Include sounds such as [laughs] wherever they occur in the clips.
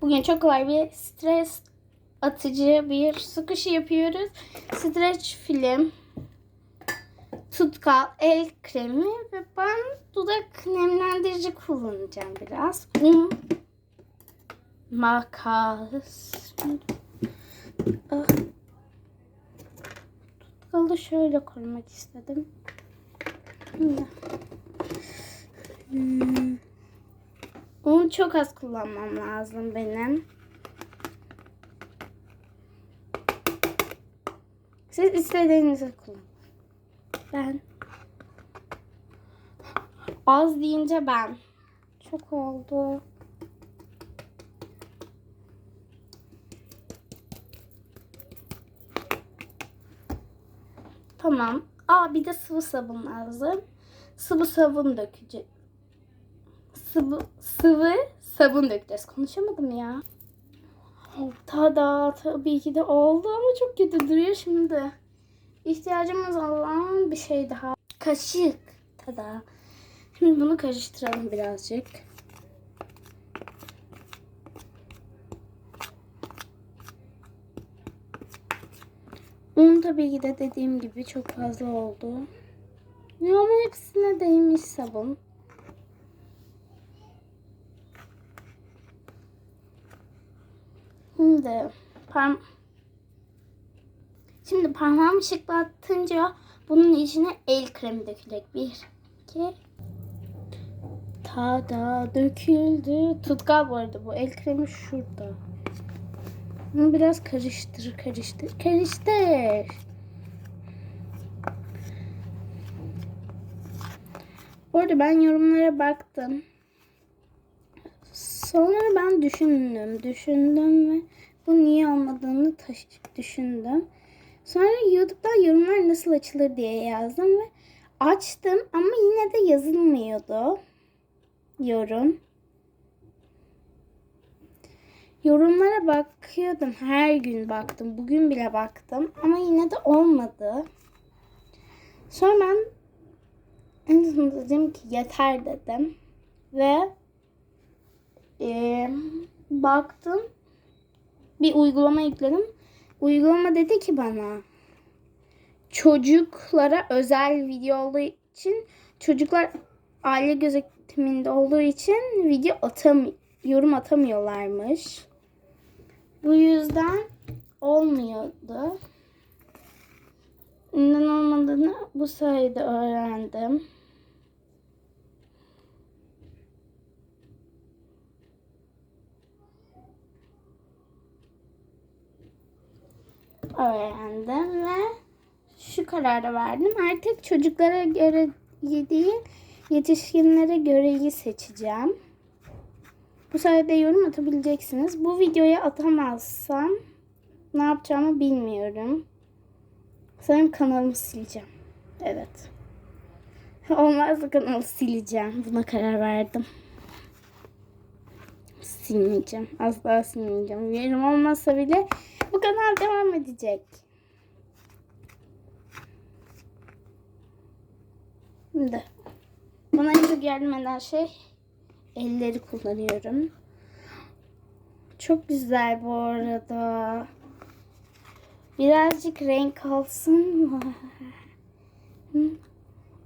Bugün çok kolay bir stres atıcı bir sıkışı yapıyoruz. Stretch film, tutkal, el kremi ve ben dudak nemlendirici kullanacağım biraz. Un, makas. Ah. Tutkalı şöyle koymak istedim. Hmm. Onu çok az kullanmam lazım benim. Siz istediğinizi kullanın. Ben az deyince ben. Çok oldu. Tamam. Aa bir de sıvı sabun lazım. Sıvı sabun dökeceğim. Sıvı, sıvı sabun dökeceğiz. Konuşamadım ya. Tada tabii ki de oldu ama çok kötü duruyor şimdi. İhtiyacımız olan bir şey daha. Kaşık. Tada. Şimdi bunu karıştıralım birazcık. Un tabii ki de dediğim gibi çok fazla oldu. Ama hepsine değmiş sabun. Şimdi parm Şimdi parmağımı şıklatınca bunun içine el kremi dökülecek. Bir, iki. Tada döküldü. Tutkal bu arada bu el kremi şurada. Bunu biraz karıştır, karıştır, karıştır. Bu arada ben yorumlara baktım. Sonra ben düşündüm, düşündüm ve bu niye olmadığını taş düşündüm. Sonra YouTube'da yorumlar nasıl açılır diye yazdım ve açtım ama yine de yazılmıyordu yorum. Yorumlara bakıyordum. Her gün baktım. Bugün bile baktım. Ama yine de olmadı. Sonra ben en sonunda dedim ki yeter dedim. Ve e, baktım. Bir uygulama yükledim. Uygulama dedi ki bana çocuklara özel video olduğu için çocuklar aile gözetiminde olduğu için video atam yorum atamıyorlarmış. Bu yüzden olmuyordu. Neden olmadığını bu sayede öğrendim. Öğrendim ve şu kararı verdim. Artık çocuklara göre değil, yetişkinlere göreyi seçeceğim. Bu sayede yorum atabileceksiniz. Bu videoya atamazsam ne yapacağımı bilmiyorum. Sanırım kanalımı sileceğim. Evet. [laughs] Olmazsa kanalı sileceğim. Buna karar verdim. Silmeyeceğim. Asla silmeyeceğim. Yorum olmazsa bile bu kanal devam edecek. Şimdi bana en çok yardım eden şey elleri kullanıyorum. Çok güzel bu arada. Birazcık renk alsın mı?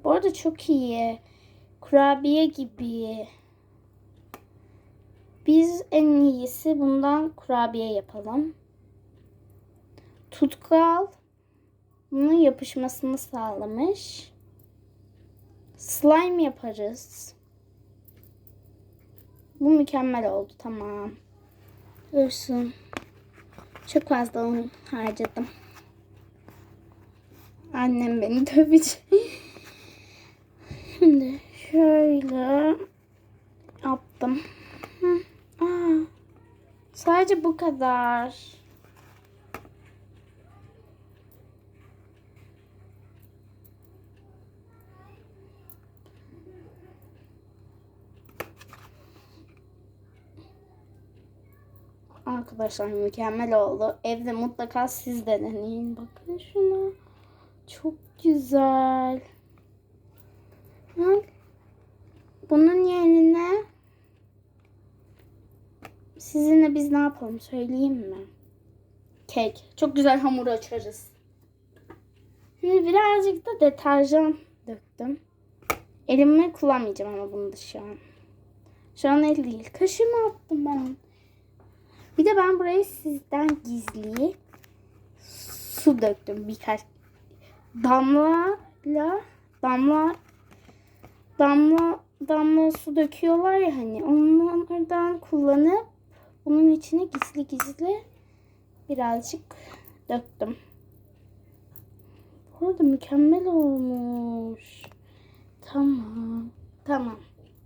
Bu arada çok iyi. Kurabiye gibi. Biz en iyisi bundan kurabiye yapalım. Tutkal bunun yapışmasını sağlamış. Slime yaparız. Bu mükemmel oldu. Tamam. Dursun. Çok fazla un harcadım. Annem beni [laughs] dövecek. Şimdi şöyle yaptım. Aa, sadece bu kadar. Arkadaşlar mükemmel oldu. Evde mutlaka siz de deneyin. Bakın şuna. Çok güzel. Bunun yerine Sizinle biz ne yapalım söyleyeyim mi? Kek. Çok güzel hamur açarız. Şimdi birazcık da deterjan döktüm. Elimi kullanmayacağım ama bunu da şu an. Şu an el değil. Kaşımı attım ben. Bir de ben buraya sizden gizli su döktüm birkaç damlayla damla damla damla su döküyorlar ya hani onlardan kullanıp bunun içine gizli gizli birazcık döktüm. Bu arada mükemmel olmuş. Tamam. Tamam.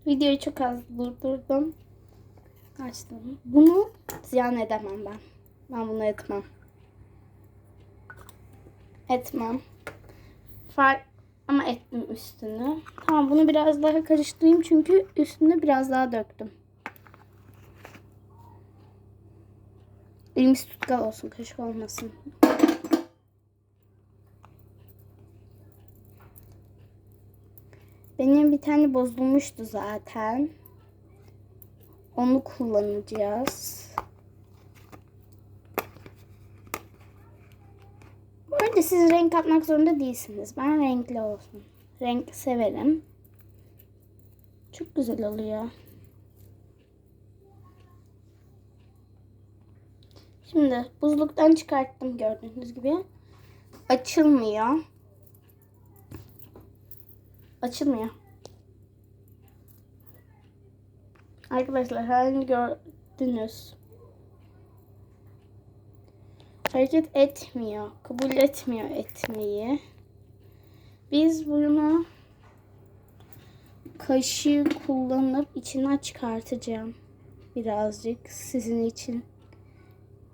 Videoyu çok az durdurdum. Açtım. Bunu ziyan edemem ben. Ben bunu etmem. Etmem. Fark ama ettim üstünü. Tamam bunu biraz daha karıştırayım çünkü üstüne biraz daha döktüm. Elimiz tutkal olsun, kaşık olmasın. Benim bir tane bozulmuştu zaten. Onu kullanacağız. Bu arada siz renk atmak zorunda değilsiniz. Ben renkli olsun. Renk severim. Çok güzel oluyor. Şimdi buzluktan çıkarttım gördüğünüz gibi. Açılmıyor. Açılmıyor. Arkadaşlar halini gördünüz. Hareket etmiyor. Kabul etmiyor etmeyi. Biz bunu kaşığı kullanıp içinden çıkartacağım. Birazcık sizin için.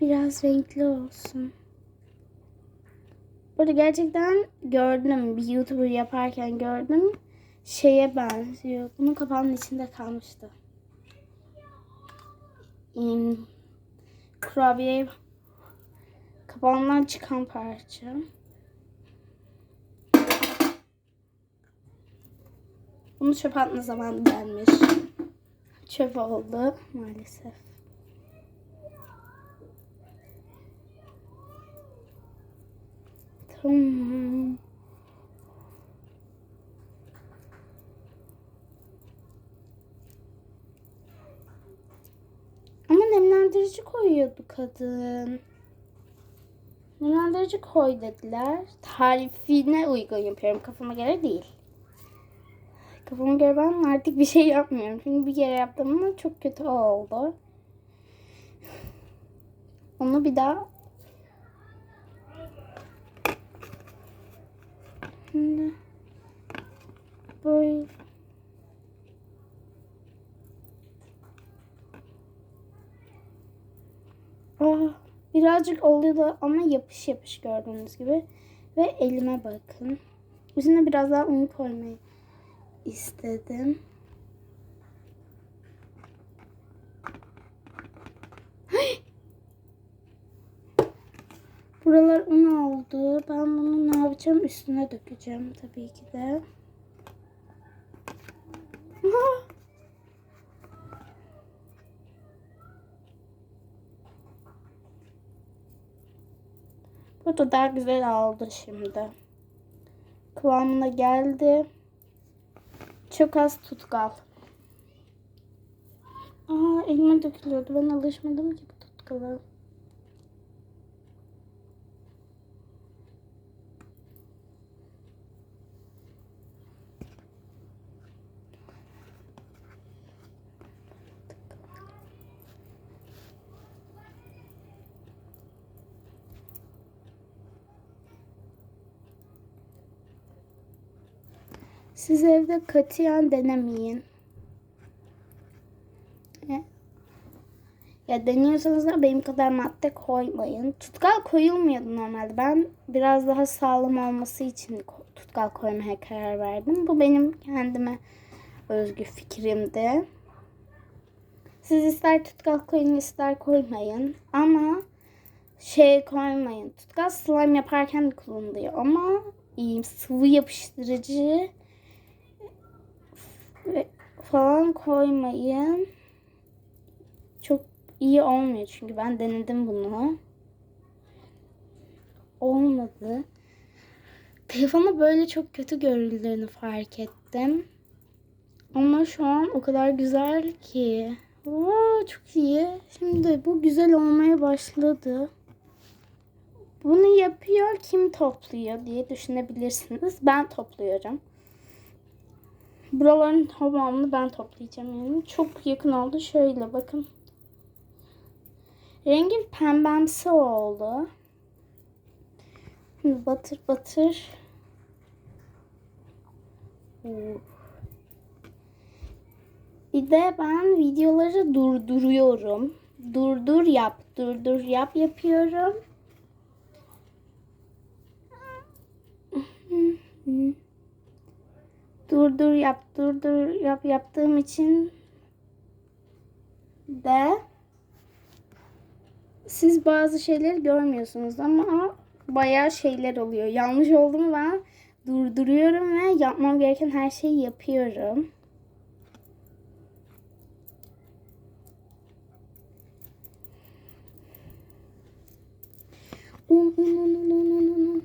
Biraz renkli olsun. Burada gerçekten gördüm. Bir YouTuber yaparken gördüm. Şeye benziyor. Bunun kapağının içinde kalmıştı. Hmm, kurabiye kapağından çıkan parça. Bunu çöp atma zamanı gelmiş. Çöp oldu maalesef. Tamam. Ama nemlendirici koyuyordu kadın. Nemlendirici koy dediler. Tarifine uygun yapıyorum. Kafama göre değil. Kafama göre ben artık bir şey yapmıyorum. Çünkü bir kere yaptım ama çok kötü oldu. Onu bir daha Şimdi böyle Ah, birazcık oluyor ama yapış yapış gördüğünüz gibi. Ve elime bakın. Üzerine biraz daha un koymayı istedim. [gasps] Buralar un oldu. Ben bunu ne yapacağım? Üstüne dökeceğim tabii ki de. Burada daha güzel oldu şimdi. Kıvamına geldi. Çok az tutkal. Aa elime dökülüyordu. Ben alışmadım ki bu tutkala. Siz evde katiyen denemeyin. Ya- deniyorsanız da benim kadar madde koymayın. Tutkal koyulmuyordu normalde. Ben biraz daha sağlam olması için tutkal koymaya karar verdim. Bu benim kendime özgü fikrimdi. Siz ister tutkal koyun ister koymayın. Ama şey koymayın. Tutkal slime yaparken kullanılıyor. Ama e, sıvı yapıştırıcı falan koymayın. Çok iyi olmuyor çünkü ben denedim bunu. Olmadı. Telefonda böyle çok kötü görüldüğünü fark ettim. Ama şu an o kadar güzel ki. Oo, çok iyi. Şimdi bu güzel olmaya başladı. Bunu yapıyor kim topluyor diye düşünebilirsiniz. Ben topluyorum. Buraların tamamını ben toplayacağım yani. Çok yakın oldu. Şöyle bakın. Rengi pembemsi oldu. Batır batır. Bir de ben videoları durduruyorum. Durdur yap, durdur yap yapıyorum. Durdur yap, durdur yap yaptığım için de siz bazı şeyleri görmüyorsunuz ama bayağı şeyler oluyor. Yanlış oldu ben durduruyorum ve yapmam gereken her şeyi yapıyorum. Un, un, un, un, un, un, un, un.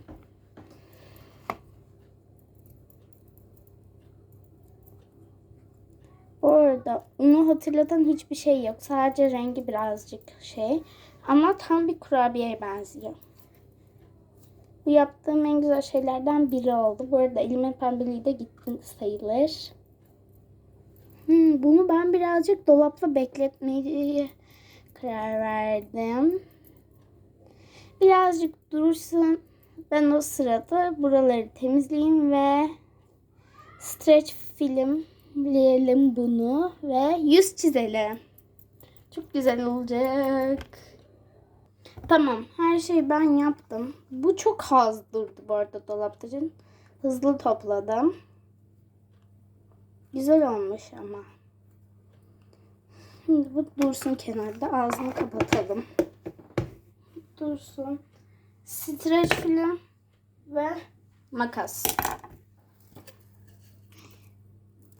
Orada unu hatırlatan hiçbir şey yok. Sadece rengi birazcık şey. Ama tam bir kurabiyeye benziyor. Bu yaptığım en güzel şeylerden biri oldu. Bu arada elimin pembeliği de gitti sayılır. Hmm, bunu ben birazcık dolapta bekletmeye karar verdim. Birazcık durursun. Ben o sırada buraları temizleyeyim ve stretch filmleyelim bunu ve yüz çizelim. Çok güzel olacak. Tamam, her şeyi ben yaptım. Bu çok az durdu bu arada dolapta. Hızlı topladım. Güzel olmuş ama. Şimdi bu dursun kenarda. Ağzını kapatalım. Dursun. Streç film ve makas.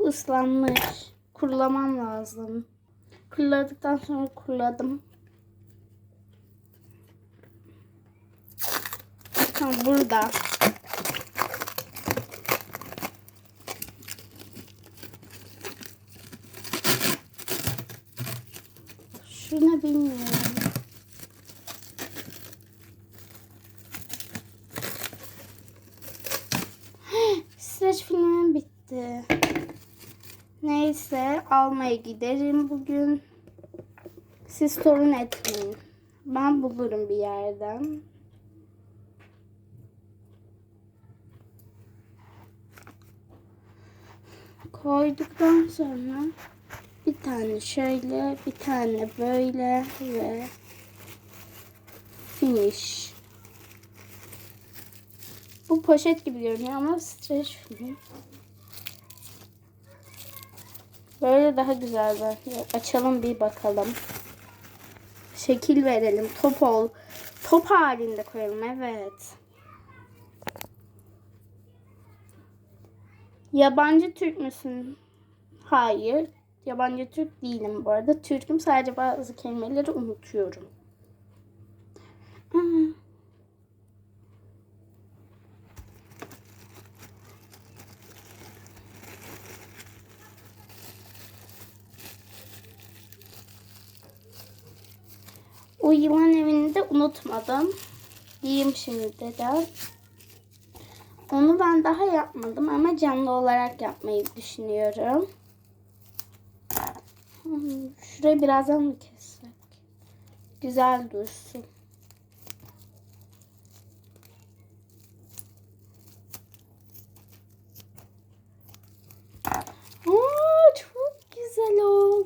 Islanmış. Kurulamam lazım. Kuruladıktan sonra kuruladım. Tamam burada. Şu ne bilmiyorum. Neyse almaya giderim bugün. Siz sorun etmeyin. Ben bulurum bir yerden. Koyduktan sonra bir tane şöyle, bir tane böyle ve finish. Bu poşet gibi görünüyor ama streç film. Böyle daha güzel böyle. Açalım bir bakalım. Şekil verelim. Top ol. Top halinde koyalım. Evet. Yabancı Türk müsün? Hayır. Yabancı Türk değilim bu arada. Türk'üm sadece bazı kelimeleri unutuyorum. Aa. O yılan evini de unutmadım. Diyeyim şimdi dedem. Onu ben daha yapmadım ama canlı olarak yapmayı düşünüyorum. Hmm, şurayı birazdan mı kessek? Güzel dursun. Aa, çok güzel oldu.